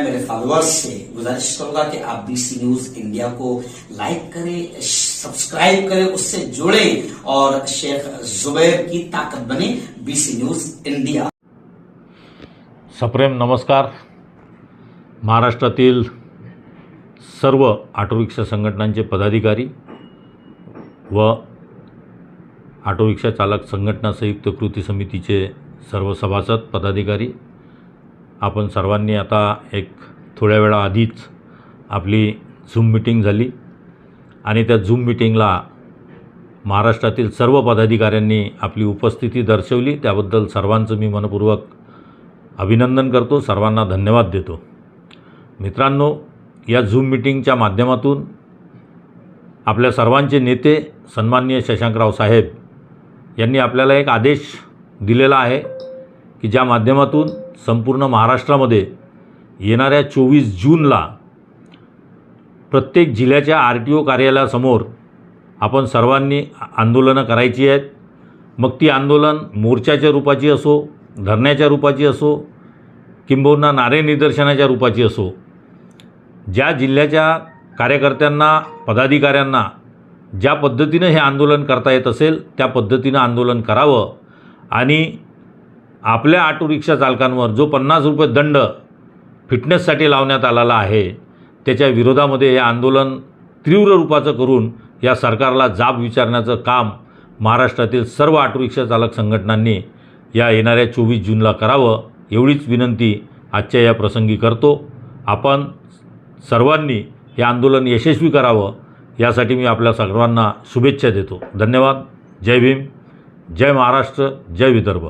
मैं मेरे फॉलोअर्स से गुजारिश करूँगा कि आप बीसी न्यूज़ इंडिया को लाइक करें सब्सक्राइब करें, उससे जुड़े और शेख जुबैर की ताकत बने बीसी न्यूज़ इंडिया सप्रेम नमस्कार। महाराष्ट्रातील सर्व ऑटो रिक्षा संघटनांचे पदाधिकारी व ऑटो रिक्षा चालक संघटना संयुक्त कृती समितीचे सर्व सभासद, पदाधिकारी आपण सर्वांनी आता एक थोड्या वेळाआधीच आपली झूम मिटिंग झाली. आणि त्या झूम मिटिंगला महाराष्ट्रातील सर्व पदाधिकाऱ्यांनी आपली उपस्थिती दर्शवली. त्याबद्दल सर्वांचं मी मनपूर्वक अभिनंदन करतो. सर्वांना धन्यवाद देतो. मित्रांनो या झूम मिटिंगच्या माध्यमातून आपल्या सर्वांचे नेते सन्माननीय शशांकराव साहेब यांनी आपल्याला एक आदेश दिलेला आहे की ज्या माध्यमातून संपूर्ण महाराष्ट्रामध्ये येणाऱ्या चोवीस जूनला प्रत्येक जिल्ह्याच्या आर टी ओ कार्यालयासमोर आपण सर्वांनी आंदोलनं करायची आहेत. मग ती आंदोलन मोर्चाच्या रूपाची असो धरण्याच्या रूपाची असो किंबहुना नारे निदर्शनाच्या रूपाची असो ज्या जिल्ह्याच्या कार्यकर्त्यांना पदाधिकाऱ्यांना ज्या पद्धतीनं हे आंदोलन करता येत असेल त्या पद्धतीनं आंदोलन करावं आणि आपल्या ऑटो रिक्षा चालकांवर जो पन्नास रुपये दंड फिटनेससाठी लावण्यात आलेला आहे त्याच्या विरोधामध्ये हे आंदोलन तीव्र रूपाचं करून या सरकारला जाब विचारण्याचं काम महाराष्ट्रातील सर्व ऑटो रिक्षा चालक संघटनांनी या येणाऱ्या चोवीस जूनला करावं एवढीच विनंती आजच्या या प्रसंगी करतो. आपण सर्वांनी हे आंदोलन यशस्वी करावं यासाठी मी आपल्या सर्वांना शुभेच्छा देतो. धन्यवाद. जय भीम. जय महाराष्ट्र. जय विदर्भ.